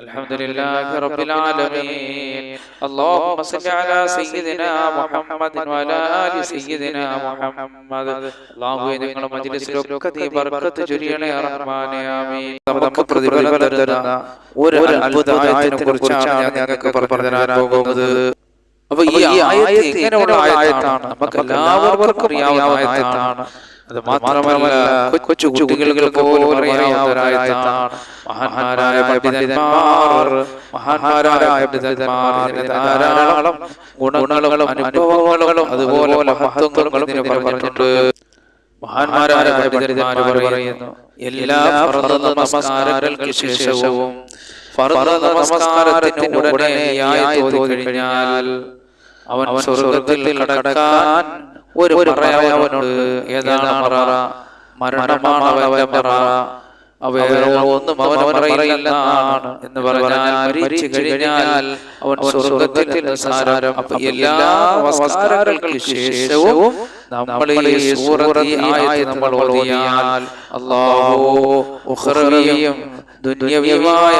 الحمد لله رب العالمين اللهم صل على سيدنا محمد وعلى آل سيدنا محمد അള്ളാഹുവേ ഞങ്ങളുടെ മജ്ലിസിലൊക്കെ നീ ബർക്കത്ത് ചൊരിയണേ റഹ്മാനേ ആമീൻ നമുക്ക് പ്രതിഫലം തരുന്ന ഒരു അത്ഭുതത്തിനെ കുറിച്ചാണ് ഞാൻ നിങ്ങൾക്ക് പറഞ്ഞു തരാൻ പോകുന്നത് അപ്പൊ ഈ ആയത്ത് ഇങ്ങനെയുള്ള ആയത്താണ് നമുക്ക് എല്ലാവർക്കും അറിയാവുന്ന ആയത്താണ് അത് മാത്രമല്ല കൊച്ചു കുട്ടികൾക്ക് പോലും മഹാന്മാരായ പണ്ഡിതന്മാർ മഹാന്മാരായ പണ്ഡിതന്മാർ ധാരാളം ഗുണങ്ങളും അനുഭവങ്ങളും അതുപോലെ മഹത്വങ്ങളും ഇതിന് പറഞ്ഞിട്ടുണ്ട്. മഹാന്മാരായ പണ്ഡിതന്മാർ പറയുന്നു എല്ലാ നമസ്കാരങ്ങൾക്ക് ശേഷവും നമസ്കാരത്തിന് ഉടനെ കഴിഞ്ഞാൽ അവൻ സ്വർഗത്തിൽ കടക്കാൻ ഒരു പറയാവനുണ്ട് ഏതാണ് മറ? മരണമാണ് അവന്റെ മറ. ഒന്നും അവൻ പറയില്ലെന്നാണ് എന്ന് പറഞ്ഞാൽ മരിച്ചു കഴിഞ്ഞാൽ അവൻ സ്വർഗത്തിൽ സാരം. അപ്പൊ എല്ലാ നമസ്കാരങ്ങൾക്ക് ശേഷവും നമ്മൾ ഈ സൂറത്ത് ആയി നമ്മൾ ഓതിയാൽ ദുന്യവിയുമായ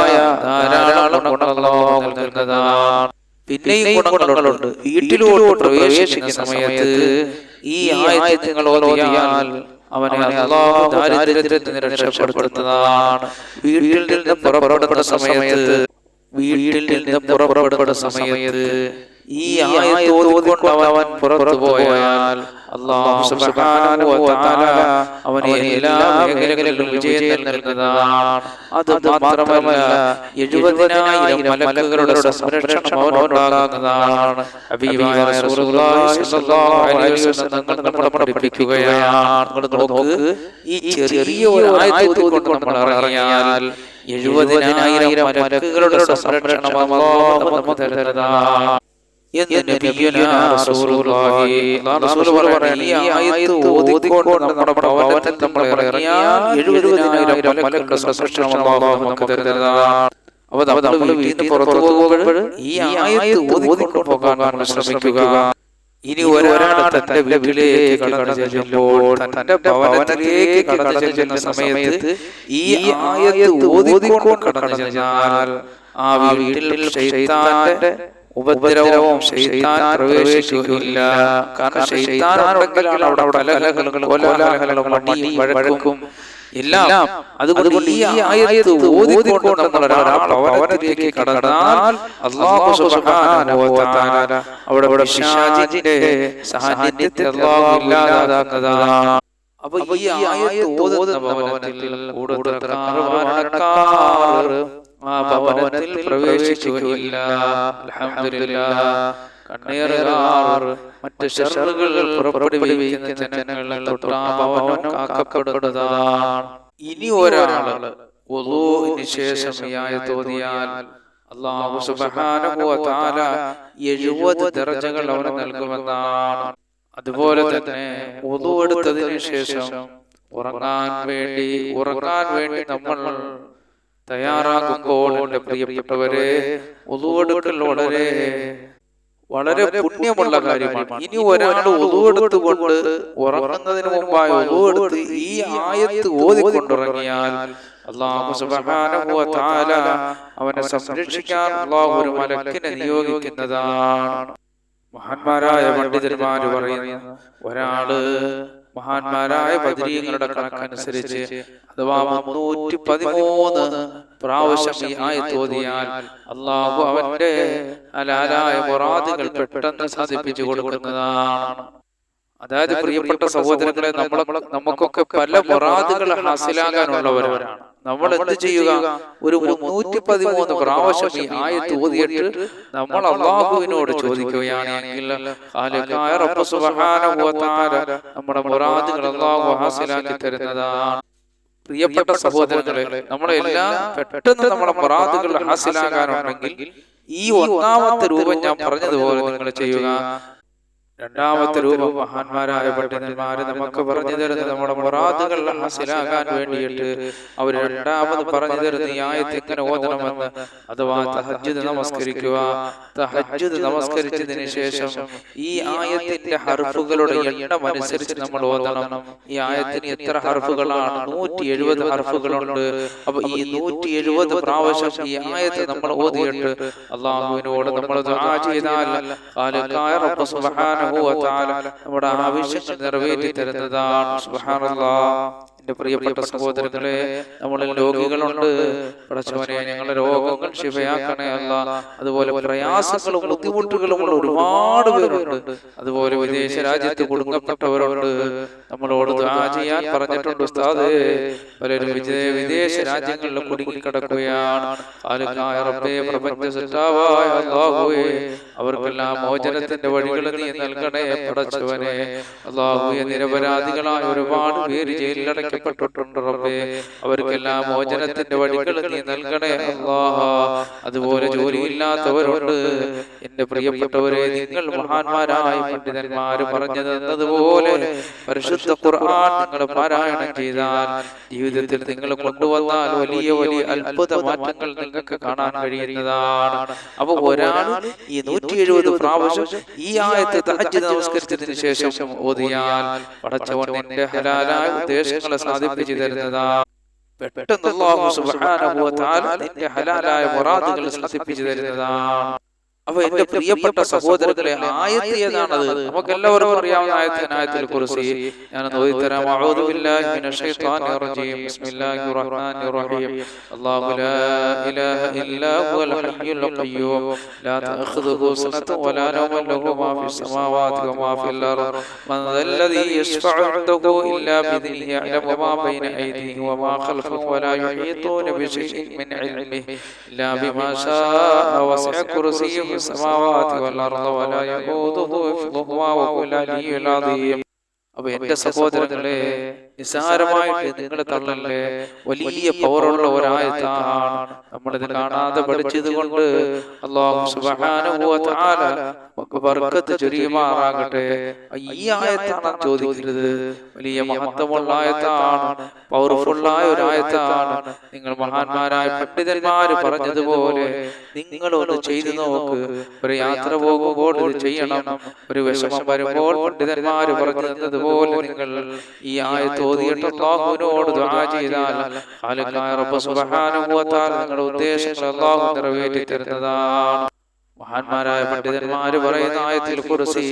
ധാരാളം നൽകുന്നതാണ്. പിന്നെയും ഗുണങ്ങളുണ്ട്. വീട്ടിലോട്ട് പ്രവേശിക്കുന്ന സമയത്ത് ഈ ആയത്ത് നിങ്ങൾ ഓതിയാൽ അവനെ അല്ലാഹു ദാരിദ്ര്യത്തിൽ നിന്ന് രക്ഷപ്പെടുത്തുന്നതാണ്. വീട്ടിൽ നിന്ന് പുറപ്പെടുന്ന സമയത്ത് വീട്ടിൽ നിന്ന് പുറപ്പെടുന്ന സമയത്ത് ഈ അവൻ പുറത്തു പോയാൽ സുബ്ഹാനഹു വ തആല അവനെ എല്ലാ മേഖലകളിലും വിജയം നൽകുന്നതാണ്. അത് മാത്രമല്ല എഴുപതിനായിരം മലക്കുകളുടെ സംരക്ഷണം അവനുണ്ടാകുന്നതാണ് ഹബീബായ റസൂലുള്ളാഹി സ്വല്ലല്ലാഹു അലൈഹി വസല്ലം നമ്മളെ പഠിപ്പിക്കുകയാണ്. നോക്ക് ഈ ചെറിയ ഒരു നമ്മൾ അറിയാൽ എഴുപതിനായിരം മലക്കുകളുടെ സംരക്ഷണം അല്ലാഹു നമുക്ക് തരുന്നതാണ്. നമ്മൾ അപ്പൊ വീട്ടിൽ പുറത്തു പോകുമ്പോൾ ഈ ആയത്ത് ഓതിക്കൊണ്ട് പോകാൻ നമ്മൾ ശ്രമിക്കുക. ഇനി ഒരാൾ തന്റെ വീട്ടിലേക്ക് കടന്നു ചെല്ലുമ്പോൾ തന്റെ ഭവനത്തിലേക്ക് കടന്നു ചെല്ലുന്ന സമയത്ത് ഈ ആയത്ത് ഓതിക്കൊണ്ട് കടന്നു ചെന്നാൽ ആ വീട്ടിൽ ഉപദ്രവവും ശൈത്താൻ പ്രവേശിക്കുകയില്ല. കാരണം ശൈത്താൻ ഉണ്ടെങ്കിലാണ് അവിടെ അവിടെ കലഹങ്ങളും കോലാഹലങ്ങളും മടിയും വഴക്കും എല്ലാം അതുകൊണ്ട് ഈ ആയത്ത് ഓതിക്കൊണ്ട് നമ്മൾ ഒരാൾ ഭവനത്തിലേക്ക് കടന്നാൽ അല്ലാഹു സുബ്ഹാനഹു വ തആല അവിടെ അവിടെ പിശാചിന്റെ സാന്നിധ്യത്തെ അല്ലാഹു ഇല്ലാതാക്കുന്നതാണ്. അപ്പൊ ഈ ആയത്ത് ഓതുന്ന ഭവനത്തിൽ കൂടുതൽ ആ ഭവനത്തിൽ പ്രവേശിക്കുകയില്ല അൽഹംദുലില്ലാ. കണ്ണീറുകാർ മറ്റ് ഷറുകൾ പുറപ്പെടുവിക്കുന്ന ജനങ്ങളെ തൊട്ട് ആ ഭവനം കാക്കപ്പെടുന്നതാണ്. ഇനി ഒരാൾ ഒലൂഹിന് ശേഷം അല്ലാഹു സുബ്ഹാനഹു വ തആല 70 ദർജകൾ അവന് നൽകുമെന്നാണ്. അതുപോലെ തന്നെ ഒതു എടുത്തതിനു ശേഷം ഉറങ്ങാൻ വേണ്ടി ഉറങ്ങാൻ വേണ്ടി നമ്മൾ തയ്യാറാകുമ്പോൾ എന്റെ പ്രിയപ്പെട്ടവരെ ഒതുവെടുക്കൽ വളരെ വളരെ പുണ്യമുള്ള കാര്യമാണ്. ഇനി ഒരാൾ ഒതുവെടുത്തുകൊണ്ട് ഉറങ്ങുന്നതിന് മുമ്പായി ഒതുവെടുത്ത് ഈ ആയത്ത് ഓതിക്കൊണ്ടുറങ്ങിയാൽ അവനെ സംരക്ഷിക്കാൻ ഒരു മലക്കിനെ നിയോഗിക്കുന്നതാണ്. മഹാന്മാരായ പണ്ഡിതന്മാര് പറയുന്നു ഒരാൾ മഹാന്മാരായ ബദരീങ്ങളുടെ കണക്കനുസരിച്ച് അഥവാ മുന്നൂറ്റി പതിമൂന്ന് പ്രാവശ്യം ഈ ആയത്ത് ഓതിയാൽ അള്ളാഹു അവന്റെ അലാലായ മുറാദുകൾ പെട്ടെന്ന് സാധിപ്പിച്ചു കൊടുക്കുന്നതാണ്. അതായത് പ്രിയപ്പെട്ട സഹോദരങ്ങളെ നമ്മളെ നമുക്കൊക്കെ പല മുറാദുകൾ ഹാസിലാകാനുള്ളവരാണ്. നമ്മൾ എന്ത് ചെയ്യുക? ഒരു മുന്നൂറ്റി പതിമൂന്ന് പ്രാവശ്യം ഈ ആയത്ത് ഓതിയിട്ട് നമ്മൾ അള്ളാഹുവിനോട് ചോദിക്കുകയാണെങ്കിൽ നമ്മുടെ മുറാദുകൾ അള്ളാഹു ഹാസിലാക്കി തരുന്നതാണ്. പ്രിയപ്പെട്ട സഹോദരങ്ങളെ നമ്മളെല്ലാം പെട്ടെന്ന് നമ്മുടെ മുറാദുകൾ ഹാസിലാകാനുണ്ടെങ്കിൽ ഈ ഒന്നാമത്തെ രൂപം ഞാൻ പറഞ്ഞതുപോലെ നിങ്ങൾ ചെയ്യുക. രണ്ടാമത്തെ രൂപം മഹാന്മാരായ പണ്ഡിതന്മാര് നമുക്ക് പറഞ്ഞു തരുന്നത് നമ്മുടെ മുറാദുകൾ ഹാസിലാകാൻ വേണ്ടിയിട്ട് അവർ രണ്ടാമത് പറഞ്ഞു തരുന്ന ഈ ആയത്ത് എങ്ങനെ ഓതണമെന്ന് അഥവാ തഹജ്ജുദ് നമസ്കരിക്കുക. തഹജ്ജുദ് നമസ്കരിച്ചതിന് ശേഷം ഈ ആയത്തിന്റെ ഹർഫുകളുടെ എണ്ണം അനുസരിച്ച് നമ്മൾ ഓതണം. ഈ ആയത്തിന് എത്ര ഹർഫുകളാണ്? നൂറ്റി എഴുപത് ഹർഫുകളുണ്ട്. അപ്പൊ ഈ നൂറ്റി എഴുപത് പ്രാവശ്യം ഈ ആയത്ത് നമ്മൾ ഓതിയിട്ട് അള്ളാഹുവിനോട് നമ്മൾ ചെയ്താൽ ഖാലിഖായ റബ്ബ് സുബ്ഹാനഹു വ തആല നമ്മുടെ ആവശ്യങ്ങൾ നിറവേറ്റി തരുന്നതാണ്. സുബ്ഹാനല്ലാഹ് എന്റെ പ്രിയപ്പെട്ട സഹോദരങ്ങളെ നമ്മളിൽ രോഗികളുണ്ട്. പടച്ചവനെ ഞങ്ങളുടെ രോഗങ്ങൾ ശിവയാക്കണേ അല്ല. അതുപോലെ പ്രയാസങ്ങളും ബുദ്ധിമുട്ടുകളും ഉള്ള ഒരുപാട് പേരുണ്ട്. അതുപോലെ വിദേശ രാജ്യത്ത് കുടുങ്ങപ്പെട്ടവരുണ്ട്. നമ്മളോട് ചെയ്യാൻ പറഞ്ഞിട്ടുണ്ട് ഉസ്താദ്. പലരും വിദേശ രാജ്യങ്ങളിൽ കുടുങ്ങിക്കിടക്കുകയാണ്. അവർക്കെല്ലാം മോചനത്തിന്റെ വഴികൾ നീ നൽകണേ. പടച്ചവനെ. അല്ലാഹുവേ നിരപരാധികളായ ഒരുപാട് പേര് ജയിലിൽ അടയ്ക്കപ്പെട്ടിട്ടുണ്ട് റബ്ബേ. അവർക്കെല്ലാം മോചനത്തിന്റെ വഴികൾ നീ നൽകണേ. അള്ളാഹ അതുപോലെ ജോലിയില്ലാത്തവരുണ്ട്. എന്റെ പ്രിയപ്പെട്ടവരെ നിങ്ങൾ മഹാന്മാരായ പണ്ഡിതന്മാര് പറഞ്ഞു തന്നതുപോലെ പരിശുദ്ധ ഖുർആൻ നിങ്ങൾ പാരായണം ചെയ്താൽ ജീവിതത്തിൽ നിങ്ങൾ കൊണ്ടുവന്നാൽ വലിയ വലിയ അത്ഭുത മാറ്റങ്ങൾ നിങ്ങൾക്ക് കാണാൻ കഴിയുന്നതാണ്. അപ്പൊ ഒരാൾ ഈ നൂറ്റി എഴുപത് പ്രാവശ്യം ഈ ആയത്തെ തഹജ്ജുദ് നമസ്കരിച്ചതിന് ശേഷം ഓതിയാൽ പടച്ചവൻ എന്റെ ഹലാലായ ഉദ്ദേശങ്ങളെ സാധിപ്പിച്ചു തരുന്നതാ പെട്ടെന്ന് നിന്റെ ഹലാലായ മുറാദുകൾ സാധിപ്പിച്ചു തരുന്നതാണ് അപ്പൊ എന്റെ പ്രിയപ്പെട്ട സഹോദരങ്ങളെ ആയത്ത് ഏതാണത് നമുക്ക് എല്ലാവരും അറിയാവുന്ന ആയത്തിന് ആയത്തിൽ കുറിച്ച് ഞാൻ നോയിത്തരാം അഊദു ബില്ലാഹി മിനശ് ശൈത്വാനിർ റജീം ബിസ്മില്ലാഹിർ റഹ്മാനിർ റഹീം അല്ലാഹു ലാ ഇലാഹ ഇല്ലാ ഹുവൽ ഹയ്യുൽ ഖയ്യൂം ലാ തഅഖുദുഹു സനത്തുൻ വലാ നൗമുൻ ലഹു മാ ഫിസ് സമാവാതി വമാ ഫിൽ അർദ് മൻ അല്ലദീ യശ്ഫഉ ഇൻദഹു ഇല്ലാ ബിഇദ്നിഹി യഅലമു മാ ബൈന അയ്ദിഹിം വമാ ഖൽഫിഹിം വലാ യുഹീതൂന ബിശൈഇൻ മിൻ ഇൽമിഹി ഇല്ലാ ബിമാ ശാഅ വസഅ കുർസിയ്യുഹു في السماوات والأرض ولا يقوده حفظهما وهو العلي العظيم أبي أنت سقوط നിസ്സാരമായിട്ട് നിങ്ങൾ തള്ളല്ലേ വലിയ പവറുള്ള ഒരായത്താണ് നമ്മളിത് കാണാതെ പഠിച്ചത് കൊണ്ട് അള്ളാഹു ചൊരിയുമാറാകട്ടെ. ഈ ആയത്താണ് ചോദിക്കരുത് വലിയ മഹത്വമുള്ള ആയത്താണ് പവർഫുള്ളായ ഒരു ആയത്താണ് നിങ്ങൾ മഹാന്മാരായ പണ്ഡിതന്മാര് പറഞ്ഞതുപോലെ നിങ്ങൾ ഒന്ന് ചെയ്തു നോക്ക്. ഒരു യാത്ര പോകുമ്പോൾ ഇത് ചെയ്യണം. ഒരു വിഷമം വരുമ്പോൾ പണ്ഡിതന്മാര് പറഞ്ഞതുപോലെ നിങ്ങൾ ഈ ആയത്ത് അള്ളാഹുവിനോട് ദുആ റബ്ബ് സുബ്ഹാനഹു വ തആല നിങ്ങളുടെ ഉദ്ദേശങ്ങൾ നിറവേറ്റി തരുന്നതാണ് മഹാന്മാരായ പണ്ഡിതന്മാര് പറയുന്ന ആയത്തിൽ കുറിച്ച്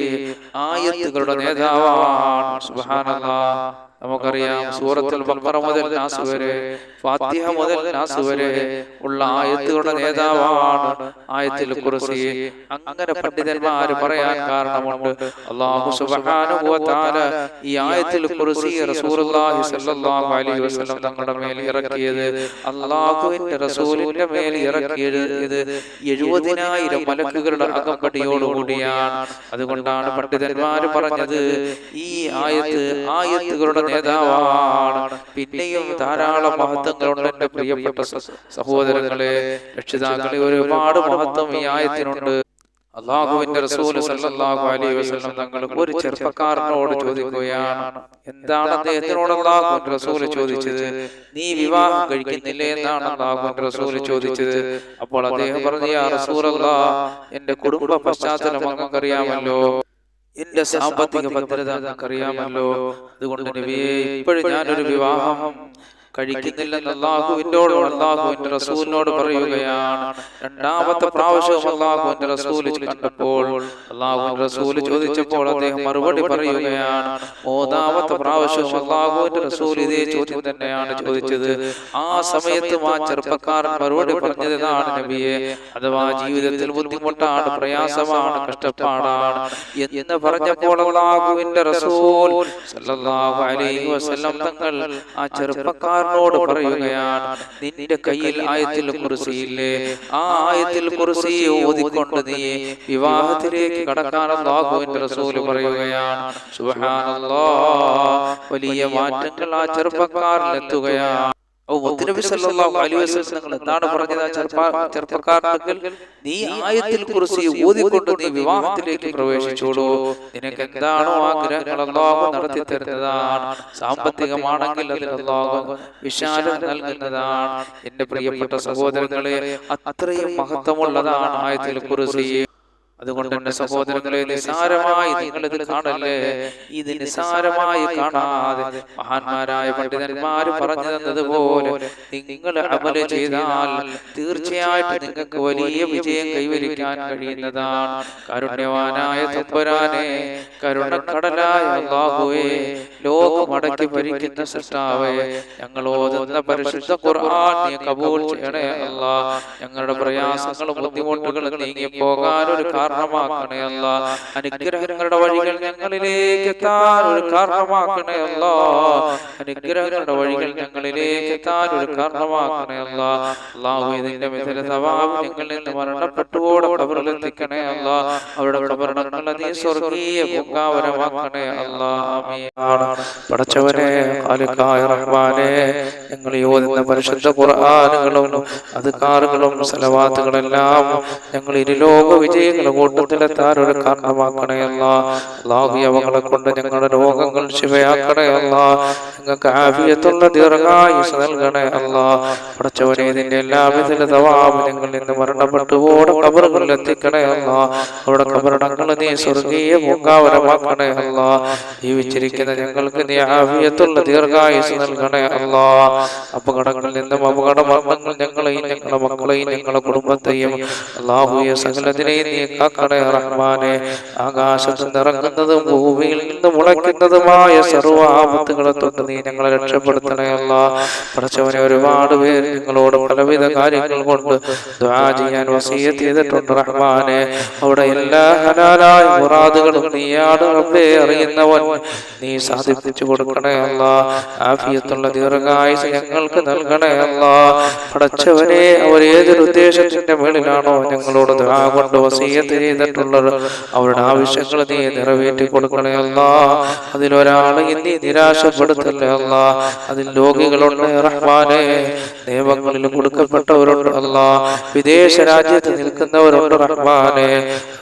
ആയത്തുകളുടെ നേതാവാണ്. സുബ്ഹാനല്ലാഹ് നമുക്കറിയാം സൂറത്തുൽ ബഖറ മുതൽ നാസ് വരെ ഫാത്തിഹ മുതൽ നാസ് വരെ ഉള്ള ആയത്തുകളുടെ നേതാവാണ് ആയത്തിൽ കുറിച്ച് അങ്ങനെ പണ്ഡിതന്മാർ പറയാൻ കാരണമുണ്ട്. അല്ലാഹു സുബ്ഹാനഹു വ തആല ഈ ആയത്തിൽ കുറിച്ച് റസൂലുള്ളാഹി സ്വല്ലല്ലാഹു അലൈഹി വസല്ലം തങ്ങളുടെ മേൽ ഇറക്കിയത് അല്ലാഹുവിന്റെ റസൂലിന്റെ മേൽ ഇറക്കിയത് ഇത് എഴുപതിനായിരം മലക്കുകളുടെ അകമ്പടിയോടുകൂടിയാണ് അതുകൊണ്ടാണ് പണ്ഡിതന്മാർ പറഞ്ഞത് ഈ ആയത്ത് ആയത്തുകളുടെ നേതാവാണ് പിന്നെയും ധാരാളം മഹത്വങ്ങളുണ്ട് എന്റെ പ്രിയപ്പെട്ട സഹോദരങ്ങളെ രക്ഷിതാക്കളെ ഒരുപാട് മഹത്വം ഈ ആയത്തിനുണ്ട്. അള്ളാഹുവിന്റെ റസൂൽ സല്ലല്ലാഹു അലൈഹി വസല്ലം തങ്ങൾ ഒരു ചെറുപ്പക്കാരനോട് ചോദിക്കുകയാണ് എന്താണ് അദ്ദേഹത്തിനോട് അള്ളാഹുവിന്റെ റസൂൽ ചോദിച്ചത്? നീ വിവാഹം കഴിക്കുന്നില്ലേ? എന്നാണ് അള്ളാഹുവിന്റെ റസൂൽ ചോദിച്ചത്. അപ്പോൾ അദ്ദേഹം പറഞ്ഞു റസൂലല്ലാ എന്റെ കുടുംബ പശ്ചാത്തലം അങ്ങക്കറിയാമല്ലോ എന്റെ സാമ്പത്തിക ഭദ്രത അറിയാമല്ലോ അതുകൊണ്ട് നബിയെ ഇപ്പോഴും ഞാനൊരു വിവാഹം കഴിക്കുന്നില്ലെന്ന് അള്ളാഹുവിനോട് അള്ളാഹുവിന്റെ റസൂലിനോട് പറയുകയാണ്. രണ്ടാമത്തെ പ്രാവശ്യം അള്ളാഹുവിന്റെ റസൂൽ കണ്ടപ്പോൾ അള്ളാഹുവിന്റെ റസൂൽ ചോദിച്ചപ്പോൾ അദ്ദേഹം മറുപടി പറയുകയാണ്. മൂന്നാമത്തെ പ്രാവശ്യം അള്ളാഹുവിന്റെ റസൂൽ ഇതേ ചോദ്യം തന്നെയാണ് ചോദിച്ചത്. ആ സമയത്ത് ആ ചെറുപ്പക്കാരൻ മറുപടി പറഞ്ഞത് ഇതാണ് നബിയെ. അഥവാ ജീവിതത്തിൽ ബുദ്ധിമുട്ടാണ് പ്രയാസമാണ് കഷ്ടപ്പാടാണ് എന്ന് പറഞ്ഞപ്പോൾ അള്ളാഹുവിന്റെ റസൂൽ സല്ലല്ലാഹു അലൈഹി വസല്ലം തങ്ങൾ ആ ചെറുപ്പക്കാരനോട് പറയുകയാണ് നിന്റെ കയ്യിൽ ആയത്തിൽ കുറിസിയില്ലേ ആ ആയത്തിൽ കുറിസി ഓതിക്കൊണ്ട് നീ വിവാഹത്തിലേക്ക് കടക്കാൻ അള്ളാഹുവിന്റെ റസൂൽ പറയുകയാണ് സുബ്ഹാനല്ലാഹ് വലിയ മാറ്റങ്ങൾ ആ ചെറുപ്പക്കാരിൽ എന്താണ് പറഞ്ഞത് ആ ചെറുപ്പ ചെറുപ്പക്കാരനെങ്കിൽ നീ ആയത്തിൽ കുറിച്ച് ഓതിക്കൊണ്ട് നീ വിവാഹത്തിലേക്ക് പ്രവേശിച്ചോളൂ. നിനക്ക് എന്താണോ ആഗ്രഹങ്ങൾ അള്ളാഹു നടത്തി തരുന്നതാണ്. സാമ്പത്തികമാണെങ്കിൽ അതിൽ അള്ളാഹു വിശാലം നൽകുന്നതാണ്. എന്റെ പ്രിയപ്പെട്ട സഹോദരങ്ങളെ അത്രയും മഹത്വമുള്ളതാണ് ആയത്തിൽ കുറിച്ച് അതുകൊണ്ട് എന്റെ സഹോദരങ്ങളെ നിസാരമായി നിങ്ങൾ ഇത് കാണല്ലേ? ഇത് നിസാരമായി കാണാതെ മഹാന്മാരായ പണ്ഡിതന്മാർ പറഞ്ഞു തന്നതുപോലെ നിങ്ങൾ അമൽ ചെയ്താൽ തീർച്ചയായിട്ടും നിങ്ങൾക്ക് വലിയ വിജയം കൈവരിക്കാൻ കഴിയുന്നതാണ്. കരുണ്യവാനായ തമ്പുരാനെ കരുണക്കടലായ അള്ളാഹുവേ ലോകമടക്കി ഭരിക്കുന്ന സൃഷ്ടാവേ ഞങ്ങൾ ഓതുന്ന പരിശുദ്ധ ഖുർആൻ നീ കബൂൽ ചെയ്യണേ അല്ല. ഞങ്ങളുടെ പ്രയാസങ്ങളും ബുദ്ധിമുട്ടുകളും നീങ്ങി പോകാൻ ഒരു കാരണമാക്കണേ അല്ല. അനുഗ്രഹങ്ങളുടെ വഴികൾ ഞങ്ങളിലേക്ക് എത്താൻ ഒരു കാരണമാക്കണേ അല്ല. അനുഗ്രഹങ്ങളുടെ വഴികൾ ഞങ്ങളിലേക്ക് എത്താൻ ഒരു കാരണമാക്കണേ അല്ല. അള്ളാഹു ഇതിന്റെ മിഥല സവാബ് ഞങ്ങളിൽ നിന്ന് മരണപ്പെട്ടുകൂടെ കബറിലെത്തിക്കണേ അല്ല. അവരുടെ മരണങ്ങളെ നീ സ്വർഗീയ പൂങ്കാവനമാക്കണേ അല്ലാ. പടച്ചവനെ ഖാലിഖായ റഹ്മാനെ ഞങ്ങൾ യോജിക്കുന്ന പരിശുദ്ധ ഖുർആാനുകളും അധികാറുകളും സലവാത്തുകളെല്ലാം ഞങ്ങൾ ഇരുലോക വിജയങ്ങളുടെ കൂട്ടത്തിലെത്താൻ ഒരു കാരണമാക്കണയല്ല അള്ളാഹു അവങ്ങളെ കൊണ്ട് ഞങ്ങളുടെ രോഗങ്ങൾ ശിവയാക്കണേ അല്ല. ഞങ്ങൾക്ക് ആഫിയത്തുള്ള ദീർഘായുസ് നൽകണേ അല്ല. പടച്ചവനെ ഇതിന്റെ എല്ലാവിധ നിന്ന് മരണപ്പെട്ടു മരണപ്പെട്ടുപോടെ കബറുകളിൽ എത്തിക്കണേ അല്ല അവിടെ കബറടങ്ങൾ നീ സ്വർഗീയ പൂങ്കാവരമാക്കണേ ജീവിച്ചിരിക്കുന്ന ഞങ്ങൾക്ക് നീ ആവിയത്തുള്ള ദീർഘായുസ് നൽകണേ അല്ല അപകടങ്ങളിൽ നിന്നും അപകട മരണങ്ങൾ ഞങ്ങളെയും ഞങ്ങളുടെ മക്കളെയും ഞങ്ങളുടെ കുടുംബത്തെയും അള്ളാഹുയെ സകലത്തിനെയും നീ കാക്കണേ റഹ്മാനെ. ആകാശത്ത് നിറങ്ങുന്നതും ഭൂമിയിൽ നിന്ന് മുളയ്ക്കുന്നതുമായ സർവ ആപത്തുകളെ തൊട്ട് നീ ഞങ്ങളെ രക്ഷപ്പെടുത്തണേ പഠിച്ചവനെ ഒരുപാട് പേര് നിങ്ങളോട് പലവിധ കാര്യങ്ങൾ കൊണ്ട് ചെയ്യാൻ വസീയത്ത് ചെയ്തിട്ടുണ്ട് റഹ്മാനെ. അവിടെ എല്ലാ ഹലാലായ മുറാദുകളും നീയാണ് റബ്ബേ അറിയുന്നവൻ. നീ സാധിപ്പിച്ചു കൊടുക്കണേ അല്ല. ആഫിയത്തുള്ള ദീർഘായുസ് ഞങ്ങൾക്ക് നൽകണേ അല്ല. പടച്ചവനെ അവർ ഏതൊരു ഉദ്ദേശത്തിന്റെ മേളിലാണോ ഞങ്ങളോട് കൊണ്ട് വസീയത്ത് ചെയ്തിട്ടുള്ളത്. അവരുടെ ആവശ്യങ്ങൾ നീ നിറവേറ്റി കൊടുക്കണേ അല്ല. അതിലൊരാളെ നീ നിരാശപ്പെടുത്തല്ലേ അല്ല. അതിൽ രോഗികളുണ്ട് റഹ്മാനെ. നിയമങ്ങളിൽ കൊടുക്കപ്പെട്ടവരുണ്ട് അല്ല വിദേശ രാജ്യത്ത് നിൽക്കുന്നവരുണ്ട് റഹ്മാനെ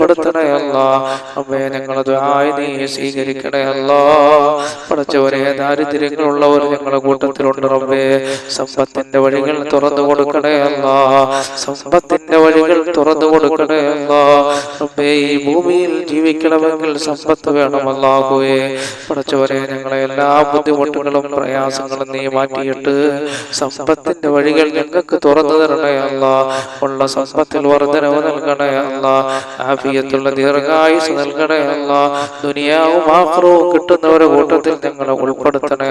രക്ഷപ്പെടുത്തണേ അല്ലാ അമ്മയെ ഞങ്ങളെ ദുആയി നീ സ്വീകരിക്കണേ അല്ലാ പഠിച്ചവനെ ദാരിദ്ര്യങ്ങളുള്ളവർ ഞങ്ങളുടെ കൂട്ടത്തിലുണ്ട് റബ്ബേ. സമ്പത്തിന്റെ വഴികൾ തുറന്നു കൊടുക്കണേ അല്ല സമ്പത്തിന്റെ വഴികൾ തുറന്നു കൊടുക്കണേ ഈ ഭൂമിയിൽ ജീവിക്കണമെങ്കിൽ സമ്പത്ത് വേണം പഠിച്ചവരെ ഞങ്ങളെ എല്ലാ ബുദ്ധിമുട്ടുകളും പ്രയാസങ്ങളും നീ മാറ്റിയിട്ട് സമ്പത്തിന്റെ വഴികൾ ഞങ്ങൾക്ക് തുറന്നു തരണയല്ല ഉള്ള സമ്പത്തിൽ വർധനവ് നൽകണയല്ല ആഫിയത്തുള്ള ദീർഘായുസ് നൽകണയല്ല ദുനിയാവും ആക്രവും കിട്ടുന്നവരെ കൂട്ടത്തിൽ ഞങ്ങളെ ഉൾപ്പെടുത്തണേ